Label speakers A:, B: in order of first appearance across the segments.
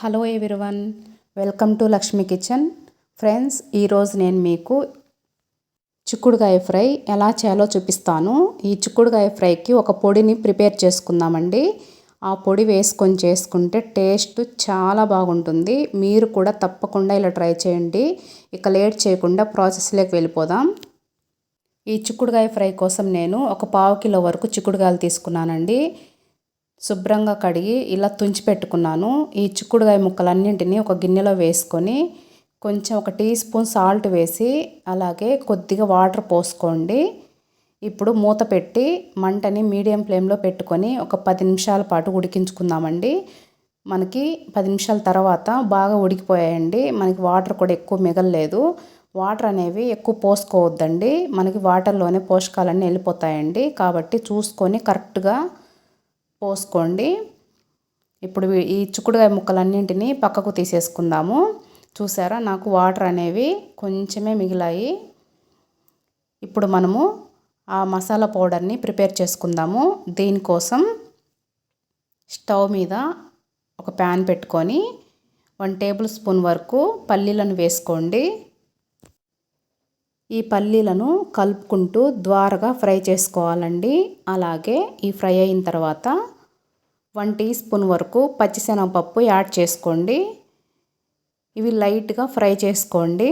A: Hello everyone welcome to Lakshmi kitchen friends ఈరోజు నేను మీకు చిక్కుడుకాయ ఫ్రై ఎలా చేయాలో చూపిస్తాను. ఈ చిక్కుడుకాయ ఫ్రైకి ఒక పొడిని ప్రిపేర్ చేసుకుందామండి. ఆ పొడి వేసుకొని చేసుకుంటే టేస్ట్ చాలా బాగుంటుంది. మీరు కూడా తప్పకుండా ఇలా ట్రై చేయండి. ఇక లేట్ చేయకుండా ప్రాసెస్లోకి వెళ్ళిపోదాం. ఈ చిక్కుడుకాయ ఫ్రై కోసం నేను ఒక పావు కిలో వరకు చిక్కుడుకాయలు తీసుకున్నానండి. శుభ్రంగా కడిగి ఇలా తుంచి పెట్టుకున్నాను. ఈ చిక్కుడుగాయ ముక్కలన్నింటినీ ఒక గిన్నెలో వేసుకొని కొంచెం ఒక టీ స్పూన్ సాల్ట్ వేసి అలాగే కొద్దిగా వాటర్ పోసుకోండి. ఇప్పుడు మూత పెట్టి మంటని మీడియం ఫ్లేమ్లో పెట్టుకొని ఒక పది నిమిషాల పాటు ఉడికించుకుందామండి. మనకి పది నిమిషాల తర్వాత బాగా ఉడికిపోయాయండి. మనకి వాటర్ కూడా ఎక్కువ మిగలలేదు. వాటర్ అనేవి ఎక్కువ పోసుకోవద్దండి. మనకి వాటర్లోనే పోషకాలన్నీ వెళ్ళిపోతాయండి. కాబట్టి చూసుకొని కరెక్ట్గా పోసుకోండి. ఇప్పుడు ఈ చిక్కుడుకాయ ముక్కలన్నింటినీ పక్కకు తీసేసుకుందాము. చూసారా? నాకు వాటర్ అనేవి కొంచెమే మిగిలాయి. ఇప్పుడు మనము ఆ మసాలా పౌడర్ని ప్రిపేర్ చేసుకుందాము. దీనికోసం స్టవ్ మీద ఒక ప్యాన్ పెట్టుకొని వన్ టేబుల్ స్పూన్ వరకు పల్లీలను వేసుకోండి. ఈ పల్లీలను కలుపుకుంటూ ద్వారగా ఫ్రై చేసుకోవాలండి. అలాగే ఈ ఫ్రై అయిన తర్వాత వన్ టీ స్పూన్ వరకు పచ్చిశనగపప్పు యాడ్ చేసుకోండి. ఇవి లైట్గా ఫ్రై చేసుకోండి.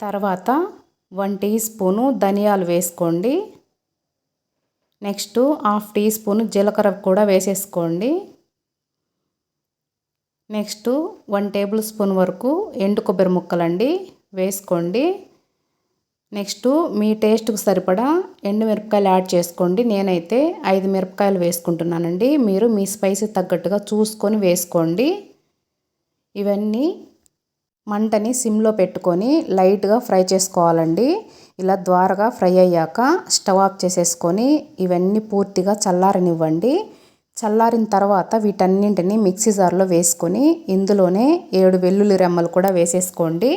A: తర్వాత వన్ టీ స్పూను ధనియాలు వేసుకోండి. నెక్స్ట్ హాఫ్ టీ స్పూన్ జీలకర్ర కూడా వేసేసుకోండి. నెక్స్ట్ వన్ టేబుల్ స్పూన్ వరకు ఎండు కొబ్బరి ముక్కలండి వేసుకోండి. నెక్స్ట్ మీ టేస్ట్కి సరిపడా ఎండు మిరపకాయలు యాడ్ చేసుకోండి. నేనైతే ఐదు మిరపకాయలు వేసుకుంటున్నానండి. మీరు మీ స్పైసీ తగ్గట్టుగా చూసుకొని వేసుకోండి. ఇవన్నీ మంటని సిమ్లో పెట్టుకొని లైట్గా ఫ్రై చేసుకోవాలండి. ఇలా ద్వారగా ఫ్రై అయ్యాక స్టవ్ ఆఫ్ చేసేసుకొని ఇవన్నీ పూర్తిగా చల్లారనివ్వండి. చల్లారిన తర్వాత వీటన్నింటిని మిక్సీ జార్లో వేసుకొని ఇందులోనే ఏడు వెల్లుల్లి రెమ్మలు కూడా వేసేసుకోండి.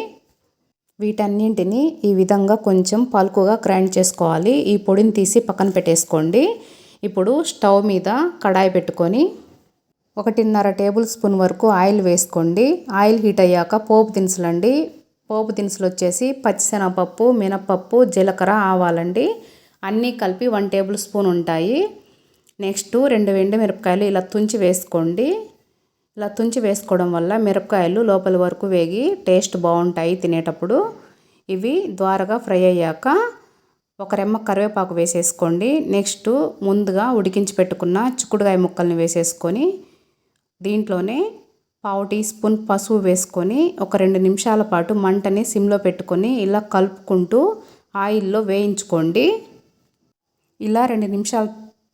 A: వీటన్నింటిని ఈ విధంగా కొంచెం పలుకుగా గ్రైండ్ చేసుకోవాలి. ఈ పొడిని తీసి పక్కన పెట్టేసుకోండి. ఇప్పుడు స్టవ్ మీద కడాయి పెట్టుకొని ఒకటిన్నర టేబుల్ స్పూన్ వరకు ఆయిల్ వేసుకోండి. ఆయిల్ హీట్ అయ్యాక పోపు దినుసులండి. పోపు దినుసులు వచ్చేసి పచ్చిశనగపప్పు మినపప్పు జీలకర్ర ఆవాలండి. అన్నీ కలిపి వన్ టేబుల్ స్పూన్ ఉంటాయి. నెక్స్ట్ రెండు వెండి మిరపకాయలు ఇలా తుంచి వేసుకోండి. ఇలా తుంచి వేసుకోవడం వల్ల మిరపకాయలు లోపల వరకు వేగి టేస్ట్ బాగుంటాయి తినేటప్పుడు. ఇవి ద్వారగా ఫ్రై అయ్యాక ఒక రెమ్మ కరివేపాకు వేసేసుకోండి. నెక్స్ట్ ముందుగా ఉడికించి పెట్టుకున్న చిక్కుడుకాయ ముక్కల్ని వేసేసుకొని దీంట్లోనే పావు టీ స్పూన్ పసుపు వేసుకొని ఒక రెండు నిమిషాల పాటు మంటని సిమ్లో పెట్టుకొని ఇలా కలుపుకుంటూ ఆయిల్లో వేయించుకోండి. ఇలా రెండు నిమిషాల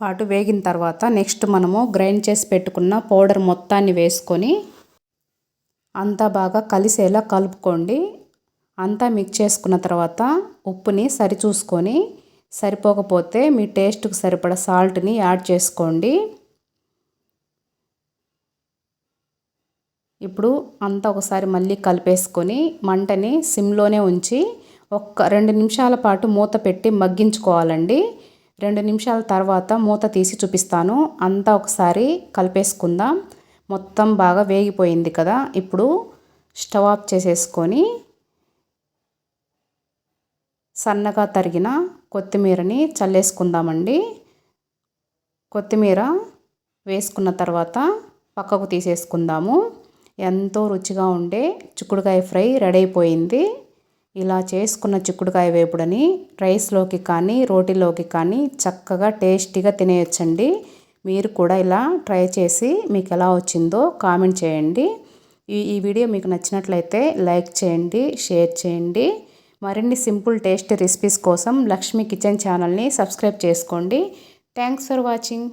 A: పాటు వేగిన తర్వాత నెక్స్ట్ మనము గ్రైండ్ చేసి పెట్టుకున్న పౌడర్ మొత్తాన్ని వేసుకొని అంతా బాగా కలిసేలా కలుపుకోండి. అంతా మిక్స్ చేసుకున్న తర్వాత ఉప్పుని సరిచూసుకొని సరిపోకపోతే మీ టేస్ట్కి సరిపడ సాల్ట్ని యాడ్ చేసుకోండి. ఇప్పుడు అంతా ఒకసారి మళ్ళీ కలిపేసుకొని మంటని సిమ్లోనే ఉంచి ఒక్క రెండు నిమిషాల పాటు మూత పెట్టి మగ్గించుకోవాలండి. రెండు నిమిషాల తర్వాత మూత తీసి చూపిస్తాను. అంతా ఒకసారి కలిపేసుకుందాం. మొత్తం బాగా వేగిపోయింది కదా. ఇప్పుడు స్టవ్ ఆఫ్ చేసేసుకొని సన్నగా తరిగిన కొత్తిమీరని చల్లేసుకుందామండి. కొత్తిమీర వేసుకున్న తర్వాత పక్కకు తీసేసుకుందాము. ఎంతో రుచిగా ఉండే చిక్కుడుకాయ ఫ్రై రెడీ అయిపోయింది. ఇలా చేసుకున్న చిక్కుడుకాయ వేపుడని రైస్లోకి కానీ రోటీలోకి కానీ చక్కగా టేస్టీగా తినేయచ్చండి. మీరు కూడా ఇలా ట్రై చేసి మీకు ఎలా వచ్చిందో కామెంట్ చేయండి. ఈ ఈ వీడియో మీకు నచ్చినట్లయితే లైక్ చేయండి షేర్ చేయండి. మరిన్ని సింపుల్ టేస్ట్ రెసిపీస్ కోసం లక్ష్మీ కిచెన్ ఛానల్ని సబ్స్క్రైబ్ చేసుకోండి. Thanks for watching.